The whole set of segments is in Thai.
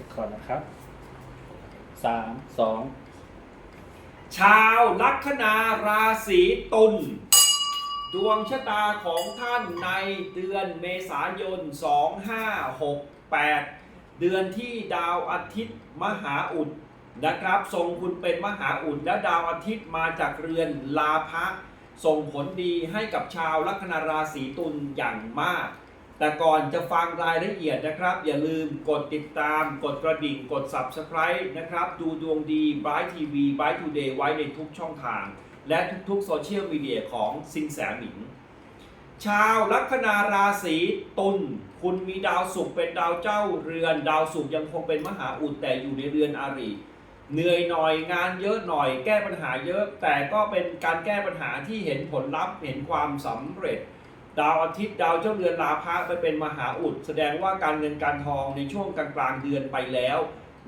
ร็จก่อนนะครับสามสองชาวลัคนาราศีตุลดวงชะตาของท่านในเดือนเมษายน 2568 เดือนที่ดาวอาทิตย์มหาอุดนะครับทรงคุณเป็นมหาอุดและดาวอาทิตย์มาจากเรือนลาภะส่งผลดีให้กับชาวลัคนาราศีตุลอย่างมาก แต่ก่อนจะฟังรายละเอียดนะครับ อย่าลืมกดติดตาม กดกระดิ่ง กด Subscribe นะครับ ดูดวงดี Bright TV Bright Today ไว้ในทุกช่องทาง และทุกๆโซเชียลมีเดียของสินแสหมิง ชาวลัคนาราศีตุลคุณมีดาวศุกร์เป็นดาวเจ้าเรือน ดาวศุกร์ยังคงเป็นมหาอุดแต่อยู่ในเรือนอาริเหนื่อยหน่อยงานเยอะหน่อยแก้ปัญหาเยอะ แต่ก็เป็นการแก้ปัญหาที่เห็นผลลัพธ์เห็นความสำเร็จ ดาวอาทิตย์ดาวเจ้าเรือนลาภะไปเป็นมหาอุด แสดงว่าการเงินการทองในช่วงกลางกลางๆเดือนไปแล้ว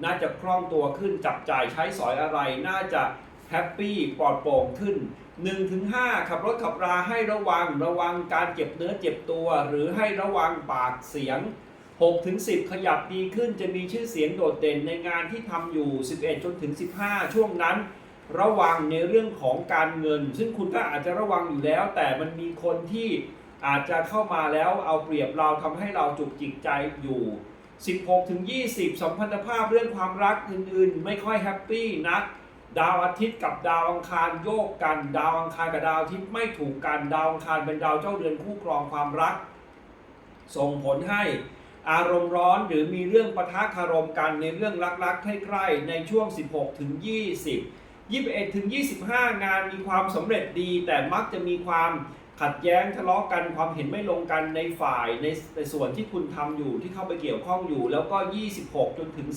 น่าจะคล่องตัวขึ้นจับจ่ายใช้สอยอะไร น่าจะแฮปปี้ปลอดโปร่งขึ้น 1-5 ขับรถขับราให้ระวังระวังการเจ็บเนื้อเจ็บตัว หรือให้ระวังปากเสียง 6-10 ขยับดีขึ้นจะมีชื่อเสียงโดดเด่นในงานที่ทำอยู่ 11จนถึง15 ช่วงนั้นระวังในเรื่องของการเงิน ซึ่งคุณก็อาจจะระวังอยู่แล้ว แต่มันมีคนที่ อาจจะเข้ามาแล้วเอาเปรียบเราทำให้เราจุกจิกใจอยู่ 16ถึง20 สัมพันธภาพเรื่องความรักอื่นๆ ไม่ค่อยแฮปปี้นัก ดาวอาทิตย์กับดาวอังคารโยกกัน ดาวอังคารกับดาวอาทิตย์ไม่ถูกกัน ดาวอังคารเป็นดาวเจ้าเรือนคู่ครองความรัก ส่งผลให้อารมณ์ร้อนหรือมีเรื่องปะทะคารมกันในเรื่องรักๆใกล้ๆในช่วง 16ถึง20 21ถึง25 งานมีความสำเร็จดีแต่มักจะมีความ ขัดแย้งทะเลาะกันความเห็นไม่ลงกันในฝ่ายในในส่วนที่คุณทำอยู่ที่เข้าไปเกี่ยวข้องอยู่ แล้วก็ 26 จนถึง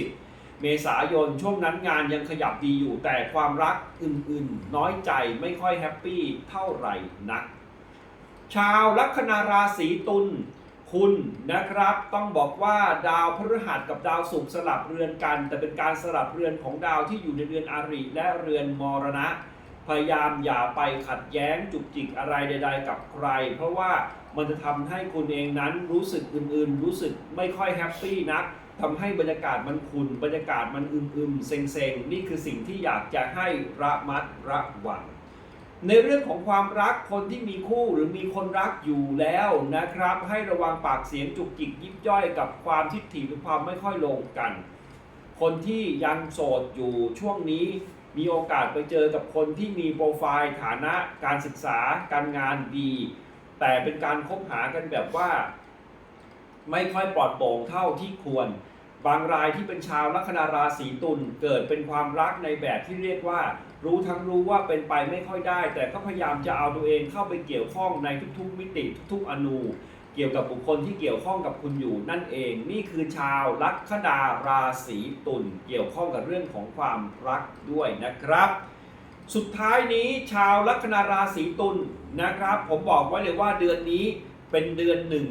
30 เมษายนช่วงนั้นงานยังขยับดีอยู่ แต่ความรักอื่นๆ น้อยใจไม่ค่อยแฮปปี้เท่าไหร่นัก ชาวลัคนาราศีตุลคุณนะครับต้องบอกว่าดาวพฤหัสกับดาวศุกร์สลับเรือนกัน แต่เป็นการสลับเรือนของดาวที่อยู่ในเรือนอาริและเรือนมรณะ พยายามอย่าไปขัดแย้งจุกจิกอะไรใด ๆ กับใคร เพราะว่ามันจะทำให้คุณเองนั้นรู้สึกอื่นๆ รู้สึกไม่ค่อยแฮปปี้นักทำให้บรรยากาศมันขุ่นบรรยากาศมันอึมๆเซ็งๆ นี่คือสิ่งที่อยากจะให้ระมัดระวัง ในเรื่องของความรักคนที่มีคู่หรือมีคนรักอยู่แล้วนะครับ ให้ระวังปากเสียงจุกจิกยิบย่อยกับความทิฏฐิหรือความไม่ค่อยลงกัน คนที่ยังโสดอยู่ช่วงนี้ มีโอกาสไปเจอกับคนที่มีโปรไฟล์ฐานะการศึกษาการงานดี แต่เป็นการคบหากันแบบว่า ไม่ค่อยปลอดโปร่งเท่าที่ควร บางรายที่เป็นชาวลัคนาราศีตุลเกิดเป็นความรักในแบบที่เรียกว่า รู้ทั้งรู้ว่าเป็นไปไม่ค่อยได้ แต่ก็พยายามจะเอาตัวเองเข้าไปเกี่ยวข้องในทุกๆมิติทุกๆอนู เกี่ยวกับบุคคลที่เกี่ยวข้องกับคุณอยู่นั่นเอง นี่คือชาวลัคนาราศีตุลเกี่ยวข้องกับเรื่องของความรักด้วยนะครับ สุดท้ายนี้ชาวลัคนาราศีตุลนะครับ ผมบอกไว้เลยว่าเดือนนี้เป็นเดือนหนึ่ง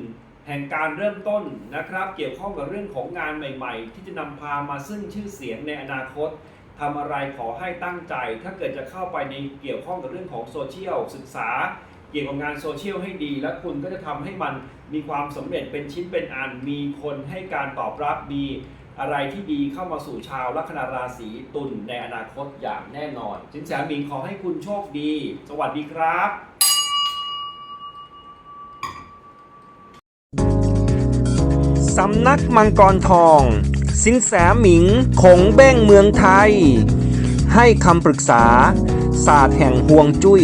แห่งการเริ่มต้นนะครับ เกี่ยวข้องกับเรื่องของงานใหม่ๆ ที่จะนำพามาซึ่งชื่อเสียงในอนาคตทำอะไรขอให้ตั้งใจ ถ้าเกิดจะเข้าไปในเกี่ยวข้องกับเรื่องของโซเชียลศึกษา เกี่ยวกับงานโซเชียลให้ดี และคุณก็จะทำให้มันมีความสำเร็จเป็นชิ้นเป็นอัน มีคนให้การตอบรับมีอะไรที่ดีเข้ามาสู่ชาวลัคนาราศีตุลในอนาคตอย่างแน่นอนสินแสมิงขอให้คุณโชคดี สวัสดีครับสำนักมังกรทอง สินแสหมิงคงเบ้งเมืองไทย ให้คำปรึกษา ศาสตร์แห่งห่วงจุย้ย